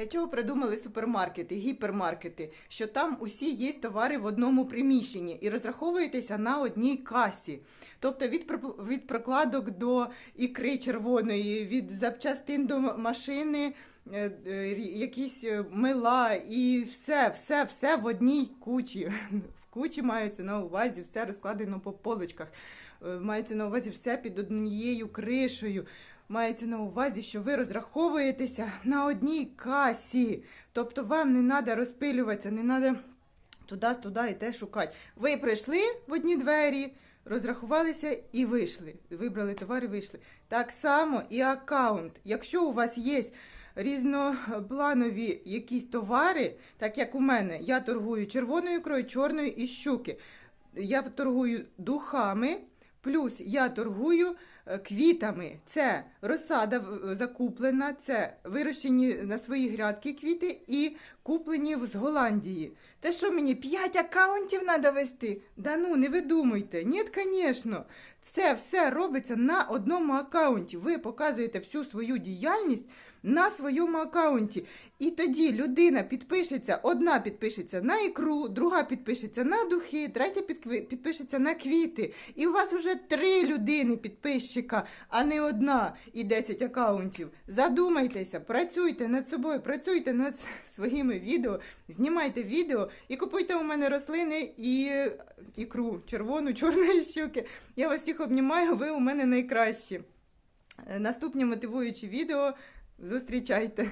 Для чого придумали супермаркети, гіпермаркети? Що там усі є товари в одному приміщенні і розраховуєтеся на одній касі. Тобто від, від прокладок до ікри червоної, від запчастин до машини, якісь е, мила і все, все, все в одній кучі. В кучі мається на увазі, все розкладено по полочках. Е, Мається на увазі все під однією кришею. Мається на увазі, що ви розраховуєтеся на одній касі. Тобто вам не треба розпилюватися, не треба туди-туди і те шукати. Ви прийшли в одні двері, розрахувалися і вийшли. Вибрали товар і вийшли. Так само і аккаунт. Якщо у вас є різнопланові якісь товари, так як у мене, я торгую червоною ікрою, чорною і щуки. Я торгую духами, плюс я торгую е, квітами. Це розсада закуплена, це вирощені на свої грядки квіти і куплені з Голландії. Те що мені 5 аккаунтів треба вести? Да ну, не видумуйте. Ні, звісно. Це все робиться на одному аккаунті. Ви показуєте всю свою діяльність на своєму аккаунті. І тоді людина підпишеться, одна підпишеться на ікру, друга підпишеться на духи, третя підпишеться на квіти. І у вас вже три людини підписчика, а не одна і 10 аккаунтів. Задумайтеся, працюйте над собою, працюйте над своїми відео, знімайте відео і купуйте у мене рослини і ікру червону, чорної щуки. Я вас всіх обнімаю, ви у мене найкращі. Е, Наступні мотивуючі відео зустрічайте.